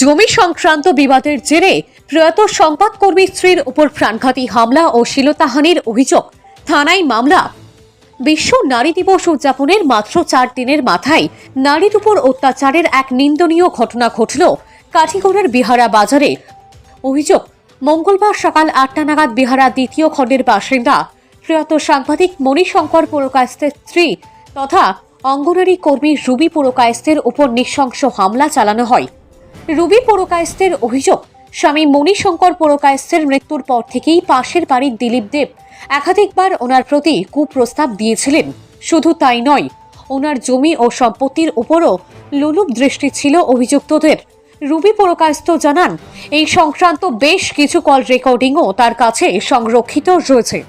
জমি সংক্রান্ত বিবাদের জেরে প্রয়াত সংবাদকর্মী স্ত্রীর উপর প্রাণঘাতী হামলা ও শিলতাহানির অভিযোগ। থানায় মামলা। বিশ্ব নারী দিবস উদযাপনের মাত্র চার দিনের মাথায় নারীর উপর অত্যাচারের এক নিন্দনীয় ঘটনা ঘটল কাঠিগড়ার বিহারা বাজারে। অভিযোগ, মঙ্গলবার সকাল আটটা নাগাদ বিহারা দ্বিতীয় খণ্ডের বাসিন্দা, প্রয়াত সাংবাদিক মণিশঙ্কর পুরকায়স্তের স্ত্রী তথা অঙ্গনারী কর্মী রুবি পুরকায়স্তের উপর নৃশংস হামলা চালানো হয়। রুবি পুরকায়স্তের অভিযোগ, স্বামী মণিশঙ্কর পুরকায়স্তের মৃত্যুর পর থেকেই পাশের বাড়ির দিলীপ দেব। একাধিকবার ওনার প্রতি কুপ্রস্তাব দিয়েছিলেন। শুধু তাই নয়, ওনার জমি ও সম্পত্তির উপরও লোলুপ দৃষ্টি ছিল অভিযুক্তদের। রুবি পুরকায়স্ত জানান, এই সংক্রান্ত বেশ কিছু কল রেকর্ডিংও তার কাছে সংরক্ষিত রয়েছে।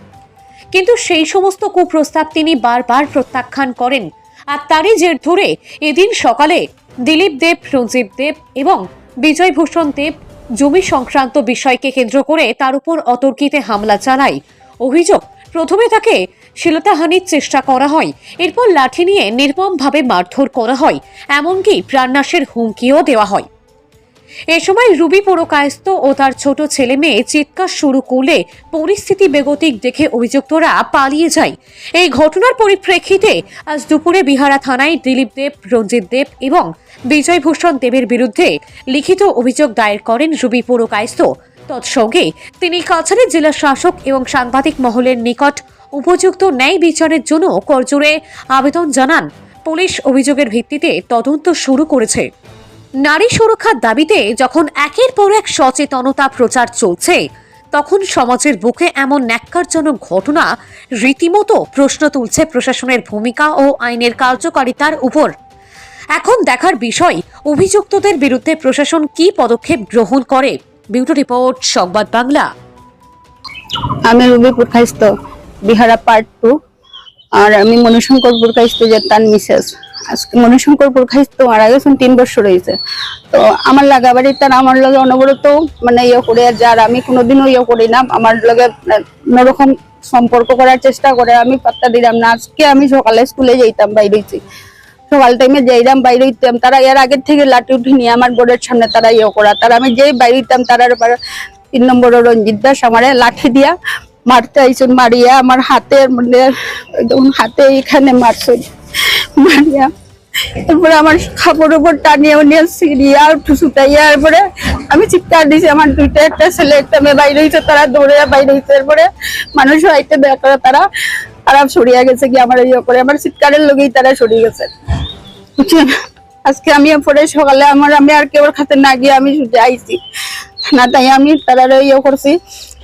কিন্তু সেই সমস্ত কুপ্রস্তাব তিনি বারবার প্রত্যাখ্যান করেন। আর তারই জের ধরে এদিন সকালে দিলীপ দেব, রঞ্জিত দেব এবং বিজয়ভূষণ দেব জমি সংক্রান্ত বিষয়কে কেন্দ্র করে তার উপর অতর্কিতে হামলা চালায়। অভিযোগ, প্রথমে তাকে শিলতাহানির চেষ্টা করা হয়, এরপর লাঠি নিয়ে নির্মমভাবে মারধর করা হয়, এমনকি প্রাণনাশের হুমকিও দেওয়া হয়। এ সময় রুবি পুরকায়স্ত ও তার ছোট ছেলে মেয়ে চিৎকার শুরু করলে পরিস্থিতি বেগতিক দেখে অভিযুক্তরা পালিয়ে যায়। এই ঘটনার পরিপ্রেক্ষিতে আজ দুপুরে বিহারা থানায় দিলীপ দেব, রঞ্জিত দেব এবং বিজয়ভূষণ দেবের বিরুদ্ধে লিখিত অভিযোগ দায়ের করেন রুবি পুরকায়স্ত তৎসঙ্গে তিনি কাছাড়ের জেলা শাসক এবং সাংবাদিক মহলের নিকট উপযুক্ত ন্যায় বিচারের জন্য করজোড়ে আবেদন জানান। পুলিশ অভিযোগের ভিত্তিতে তদন্ত শুরু করেছে। নারী সুরক্ষার দাবিতে যখন একের পর এক সচেতনতা প্রচার চলছে, তখন সমাজের বুকে এমন ন্যাক্কারজনক ঘটনা রীতিমতো প্রশ্ন তুলছে প্রশাসনের ভূমিকা ও আইনের কার্যকারিতার উপর। এখন দেখার বিষয়, অভিযুক্তদের বিরুদ্ধে প্রশাসন কি পদক্ষেপ গ্রহণ করে? বিউটি রিপোর্ট, সংবাদ বাংলা। আমি রুবি পুরখাইস্ত, বিহারা পার্ট টু। আর আমি মনুশঙ্কর পুরখাইস্ত যে তার মিসেস। আজকে মনুশঙ্কর পুরখাইস্ত মারা গেছেন তিন বছর হয়েছে। তো আমার লাগা বাড়ি তার আমার লগে অনবরত মানে ইয়ে করে যার আমি কোনোদিনও ইয়ে করি না। আমার লগে অন্যরকম সম্পর্ক করার চেষ্টা করে। আমি পাত্তা দিলাম না। আজকে আমি সকালে স্কুলে যাইতাম বাইরেছি সকাল টাইমে যাইতাম বাইরে হইতাম। তারা এর আগের থেকে লাঠি উঠি নিয়ে আমার বোর্ডের সামনে তারা ইয়ে করা। তারা আমি যেই বাইরে হইতাম, তারার তিন নম্বর রঞ্জিত দাস আমারে লাঠি দিয়া মারতে আইসুন, মারিয়া আমার হাতের মানে একদম হাতে এখানে মারছেন মারিয়া তারপরে আমার খাপড় উপর টানিয়ে নিয়ে সিরিয়া সুতাইয়া এরপরে আমি চিৎকার দিছি, আমার দুইটা একটা ছেলে, একটা মেয়ে বাইরে হইছে, তারা দৌড়ে বাইরে হইছে, এরপরে মানুষ হইতে দেয়া করে, তারা তারা সরিয়া গেছে কি আমার ইয়ে করে, আমার চিৎকারের লগেই তারা সরিয়ে গেছে? আজকে আমি পরে সকালে আমার, আমি আর কেউ খাতে না গিয়ে আমি শুধু আইছি না তাই আমি তারা ইয়ে করছি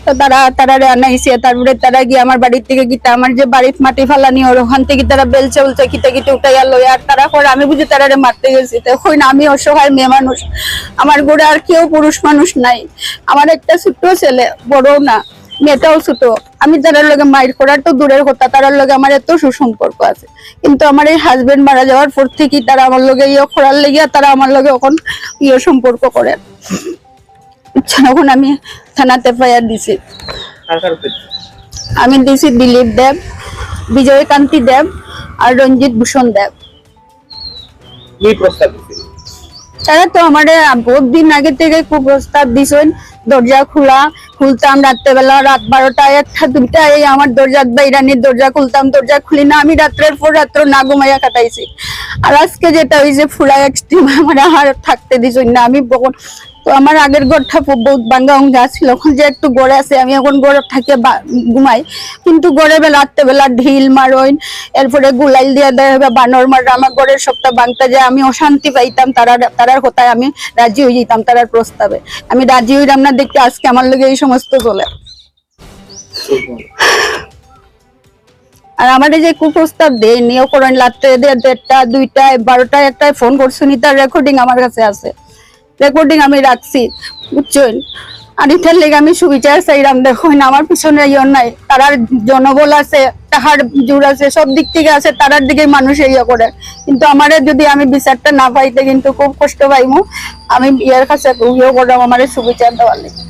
তো তারা তারা আনাইছে তারপরে তারা গিয়ে আমার বাড়ির থেকে গিতা আমার যে বাড়ির মাটি ফালানি ওর ওখান থেকে তারা বেলচে উলচে কিতে কিতে উঠাইয়া লই আর তারা করে আমি বুঝি তারা মারতে গেছি। তো এখন আমি অসহায় মেয়ে মানুষ। আমার ঘরে আর কেউ পুরুষ মানুষ নাই। আমার একটা ছোট্ট ছেলে বড় না, মেয়েটাও ছোট। আমি তারার লগে মাইর করার তো দূরের কথা, তারার লগে আমার এত সুসম্পর্ক আছে। কিন্তু আমার এই হাজবেন্ড মারা যাওয়ার পর থেকেই তারা আমার লগে ইয়ে করার লেগিয়া তারা আমার লগে এখন ইয়ে সম্পর্ক করে। আমি থানাতে ফায়ার দিছি? আমি দিছি দিলীপ দেব বিজয়কান্তি দেব আর রঞ্জিত ভূষণ দেব? তারা তো আমার বহুত দিন আগে থেকে খুব প্রস্তাব দিছেন দরজা খোলা খুলতাম রাত্রেবেলা রাত বারোটা একটা দুইটা এই আমার দরজা বা বাইরানির দরজা খুলতাম দরজা খুলি না আমি রাত্রের পর রাত্র না ঘুমাইয়া কাটাইছি আর আজকে যেটা হয়েছে ফুলা এক্সট্রিম আমার আর থাকতে দিছেন না আমি তো আমার আগের ঘরটা বহুত বাঙ্গা অঙ্গা ছিল। এখন যে একটু গড়ে আছে, আমি এখন গড়ে থাকে ঘুমাই। কিন্তু গড়ে বেলা বেলা ঢিল মারইন, এরপরে গুলাইল দিয়ে দেয় বা বানর মার আমার গড়ের সবটা বাংটা যায়। আমি অশান্তি পাইতাম তারার তারার কথায় আমি রাজি হয়ে যেতাম তারার প্রস্তাবে। আমি রাজি হইলাম না দেখতে আজকে আমার লগে এই সমস্ত চলে। আর আমার যে কুপ্রস্তাব দেয় নিয়েও করেন রাত্রে দেড়টা দুইটায় বারোটায় একটায় ফোন করছুনি তার রেকর্ডিং আমার কাছে আছে। রেকর্ডিং আমি রাখছি, বুঝছেন? আর ইথার লেগে আমি সুবিচার চাইলাম, দেখুন, আমার পিছনে ইয়ন নাই, তারার জনবল আছে, তাহার জোর আছে, সব দিক থেকে আছে, তারার দিকে মানুষ ইয়ে করে। কিন্তু আমার যদি আমি বিচারটা না পাইতে কিন্তু খুব কষ্ট পাইমু, আমি ইয়ার কাছে ইয়ে করলাম, আমার সুবিচার দেওয়ার লেগে।